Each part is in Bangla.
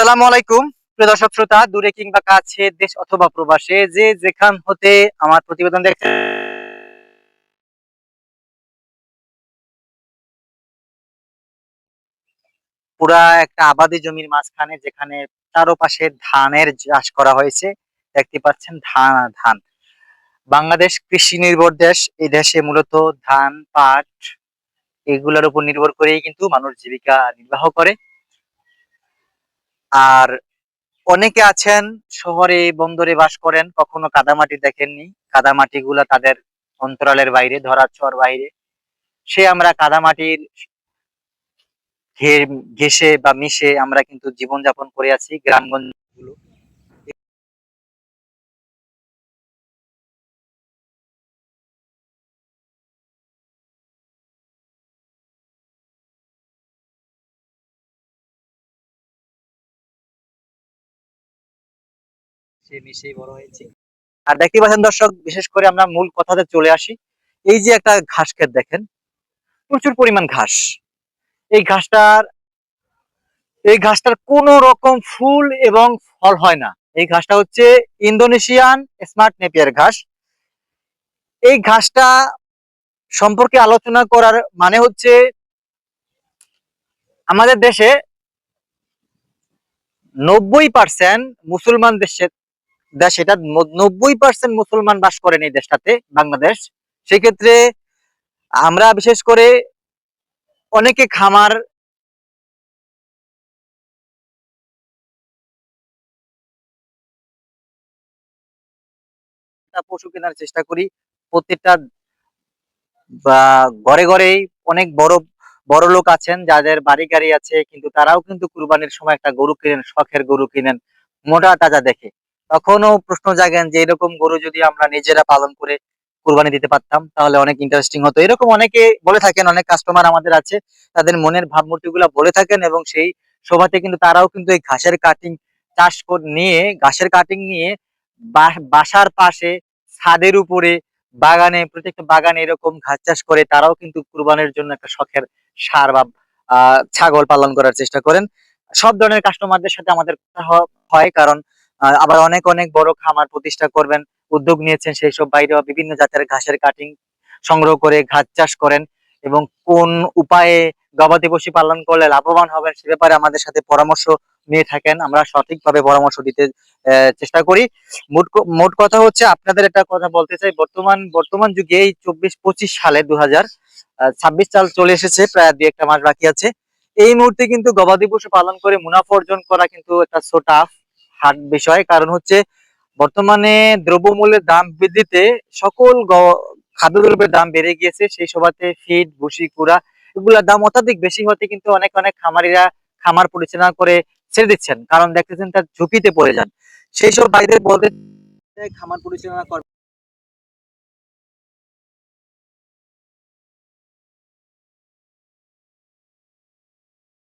আসসালামু আলাইকুম। প্রিয় দর্শক শ্রোতা, দূরে কিংবা কাছে, দেশ অথবা প্রবাসে, যে যেখান হতে আমার প্রতিবেদন দেখে পুরা একটা আবাদি জমির মাঝখানে, যেখানে চারোপাশে ধানের চাষ করা হয়েছে। দেখতে পাচ্ছেন ধান আর ধান। বাংলাদেশ কৃষি নির্ভর দেশ। এই দেশে মূলত ধান, পাট, এগুলোর উপর নির্ভর করেই কিন্তু মানুষ জীবিকা নির্বাহ করে। আর অনেকে আছেন, শহরে, বন্দরে বাস করেন, কখনো কাদামাটি দেখেননি। কাদামাটি গুলা তাদের অন্তরালের বাইরে ধরা ধরাছোঁয়ার বাইরে। সে আমরা কাদামাটির ঘে- ঘেঁষে বা মিশে আমরা কিন্তু জীবনযাপন করে আছি গ্রামগঞ্জ সে মিশেই বড় হয়েছে। আর দেখতে পাচ্ছেন দর্শক, বিশেষ করে আমরা মূল কথাতে চলে আসি। এই যে একটা ঘাস ক্ষেত দেখেন, প্রচুর পরিমাণ ঘাস। এই ঘাসটার এই ঘাসটার কোন রকম ফুল এবং ফল হয় না। এই ঘাসটা হচ্ছে ইন্দোনেশিয়ান স্মার্ট নেপিয়ার ঘাস। এই ঘাসটা সম্পর্কে আলোচনা করার মানে হচ্ছে, আমাদের দেশে নব্বই পার্সেন্ট মুসলমান দেশে দেশ, এটা নব্বই পার্সেন্ট মুসলমান বাস করেন এই দেশটাতে, বাংলাদেশ। সেক্ষেত্রে আমরা বিশেষ করে অনেকে খামার পশু কেনার চেষ্টা করি। প্রত্যেকটা ঘরে ঘরেই অনেক বড় বড় লোক আছেন, যাদের বাড়ি গাড়ি আছে, কিন্তু তারাও কিন্তু কুরবানির সময় একটা গরু কিনেন, শখের গরু কিনেন, মোটা তাজা দেখে। তখনও প্রশ্ন জাগেন যে এরকম গরু যদি আমরা নিজেরা পালন করে কোরবানি দিতে পারতাম, তাহলে অনেক ইন্টারেস্টিং হতো। এরকম অনেকে বলে থাকেন, অনেক কাস্টমার আমাদের আছে, তাদের মনের ভাবমূর্তি গুলা বলে থাকেন এবং সেই শোভাতে কিন্তু তারাও কিন্তু এই ঘাসের কাটিং চাষ নিয়ে ঘাসের কাটিং নিয়ে বাসার পাশে, ছাদের উপরে, বাগানে, প্রত্যেকটা বাগানে এরকম ঘাস চাষ করে তারাও কিন্তু কুরবানির জন্য একটা শখের সার বা ছাগল পালন করার চেষ্টা করেন। সব ধরনের কাস্টমারদের সাথে আমাদের কথা হয় কারণ আবার অনেক অনেক বড় খামার প্রতিষ্ঠা করবেন, উদ্যোগ নিয়েছেন সেই সব বাইরে বিভিন্ন জাতের ঘাসের কাটিং সংগ্রহ করে ঘাস চাষ করেন এবং কোন উপায়ে গবাদি পশু পালন করলে লাভবান হবেন সে ব্যাপারে আমাদের সাথে পরামর্শ নিয়ে থাকেন। আমরা সঠিকভাবে পরামর্শ দিতে চেষ্টা করি। মোট মোট কথা হচ্ছে আপনাদের একটা কথা বলতে চাই। বর্তমান বর্তমান যুগে এই চব্বিশ পঁচিশ সালে দু হাজার ছাব্বিশ সাল চলে এসেছে, প্রায় দুই একটা মাস বাকি আছে। এই মুহূর্তে কিন্তু গবাদি পশু পালন করে মুনাফা অর্জন করা কিন্তু একটা সো টাফ হার্ড বিষয়। কারণ হচ্ছে বর্তমানে দ্রব্যমূল্যের দাম বৃদ্ধিতে সকল খাদ্যদ্রব্যের দাম বেড়ে গিয়েছে। সেই সভাতে ফিড, ভুসি, কুড়া এগুলোর দাম অত্যাধিক বেশি হতে কিন্তু অনেক অনেক খামারিরা খামার পরিচালনা করে ছেড়ে দিচ্ছেন। কারণ দেখতেছেন তার ঝুঁকিতে পড়ে যান। সেই সব ভাইদের বলতে খামার পরিচালনা কর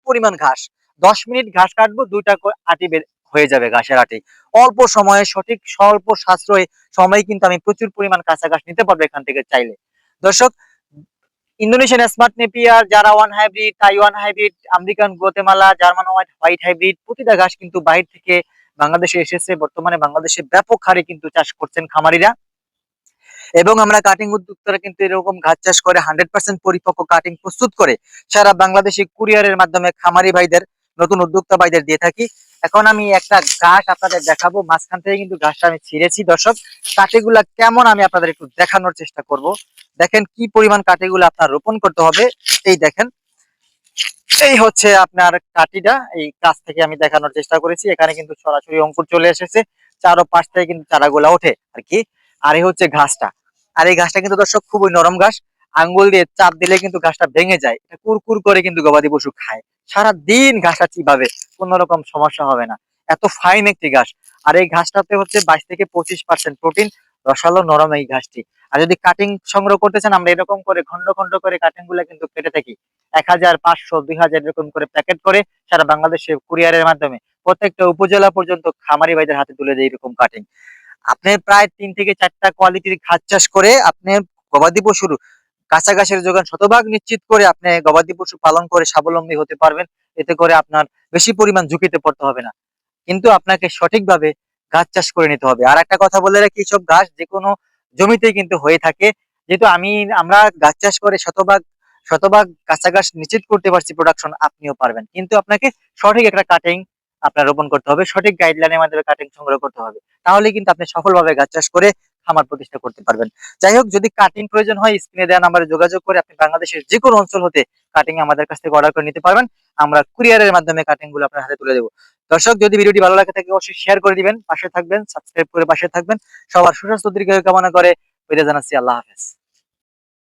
পরিমাণ ঘাস। দশ মিনিট ঘাস কাটবো, দুইটা আটি হয়ে যাবে ঘাসের আটি। অল্প সময়ে সঠিক স্বল্প সাশ্রয়ে সময় কিন্তু আমি প্রচুর পরিমাণ কাঁচা ঘাস নিতে পারব এখান থেকে চাইলে। দর্শক, ইন্দোনেশিয়ান স্মার্ট নেপিয়ার যারা one hybrid, Taiwan hybrid, American Guatemala German white white hybrid প্রতিটা ঘাস কিন্তু বাইরে থেকে বাংলাদেশে এসেছে। বর্তমানে বাংলাদেশে ব্যাপক হারে কিন্তু চাষ করছেন খামারিরা। এবং আমরা কাটিং উদ্যোক্তারা কিন্তু এরকম ঘাস চাষ করে হান্ড্রেড পার্সেন্ট পরিপক্ক কাটিং প্রস্তুত করে সারা বাংলাদেশে কুরিয়ারের মাধ্যমে খামারি ভাইদের নতুন উদ্যোক্তা ভাইদের দিয়ে থাকি। এখন আমি একটা ঘাস আপনাদের দেখাবো। মাঝখান থেকে কিন্তু ঘাসটা আমি ছিঁড়েছি, দর্শক। কাটিগুলা কেমন আমি আপনাদের একটু দেখানোর চেষ্টা করব। দেখেন কি পরিমাণ কাটিগুলো আপনার রোপণ করতে হবে। এই দেখেন। এই হচ্ছে আপনার কাটিটা এই কাছ থেকে আমি দেখানোর চেষ্টা করেছি। এখানে কিন্তু সরাসরি অঙ্কুর চলে এসেছে। চারো পাশ থেকে কিন্তু চারাগুলা ওঠে আর কি। আর এই হচ্ছে ঘাসটা। আর এই ঘাসটা কিন্তু দর্শক খুবই নরম ঘাস। আঙ্গুল দিয়ে চাপ দিলে কিন্তু ঘাসটা ভেঙে যায়। এটা কুরকুর করে কিন্তু গবাদি পশু খায়। সারা দিন ঘাসটা চিবাবে, কোনো রকম সমস্যা হবে না। এত ফাইন একটি ঘাস আর এই ঘাসটাতে হচ্ছে বাইশ থেকে পঁচিশ পার্সেন্ট প্রোটিন রসালো নরম এই ঘাসটি আর যদি কাটিং সংগ্রহ করতে চান, আমরা এরকম করে খন্ড খন্ড করে কাটিংগুলা কিন্তু কেটে থাকি। এক হাজার, পাঁচশো, দুই হাজার এরকম করে প্যাকেট করে সারা বাংলাদেশে কুরিয়ারের মাধ্যমে। প্রত্যেকটা উপজেলা পর্যন্ত খামারি ভাইদের হাতে তুলে দেয় এরকম কাটিং আপনি প্রায় তিন থেকে চারটা কোয়ালিটির ঘাস চাষ করে আপনি গবাদি পশুর কাঁচা ঘাসের যোগান শতভাগ নিশ্চিত করে আপনি গবাদি পশু পালন করে স্বাবলম্বী হতে পারবেন। এতে করে আপনার বেশি পরিমাণ ঝুঁকিতে পড়তে হবে না। কিন্তু আপনাকে সঠিকভাবে গাছ চাষ করে নিতে হবে। আর একটা কথা বলে রাখি সব ঘাস যে কোনো জমিতেই কিন্তু হয়ে থাকে। যেহেতু আমি, আমরা গাছ চাষ করে শতভাগ শতভাগ কাঁচা ঘাস নিশ্চিত করতে পারছি প্রোডাকশন আপনিও পারবেন। কিন্তু আপনাকে সঠিক একটা কাটিং আপনার রোপণ করতে হবে। সঠিক গাইডলাইনের মাধ্যমে কাটিং সংগ্রহ করতে হবে। তাহলে কিন্তু আপনি সফলভাবে গাছ চাষ করে খামার প্রতিষ্ঠা করতে পারবেন। যাই হোক, যদি কাটিং প্রয়োজন হয় স্ক্রিনে দেওয়া নাম্বারে যোগাযোগ করে আপনি বাংলাদেশের যে কোনো অঞ্চল হতে কাটিং আমাদের কাছ থেকে অর্ডার করে নিতে পারবেন। আমরা কুরিয়ারের মাধ্যমে কাটিংগুলো আপনার হাতে তুলে দেবো। দর্শক, যদি ভিডিওটি ভালো লাগে থাকে, অবশ্যই শেয়ার করে দিবেন, পাশে থাকবেন সাবস্ক্রাইব করে পাশে থাকবেন। সবার সুস্বাস্থ্য, দীর্ঘায়ু কামনা করে ওইটা জানাচ্ছি, আল্লাহ হাফেজ।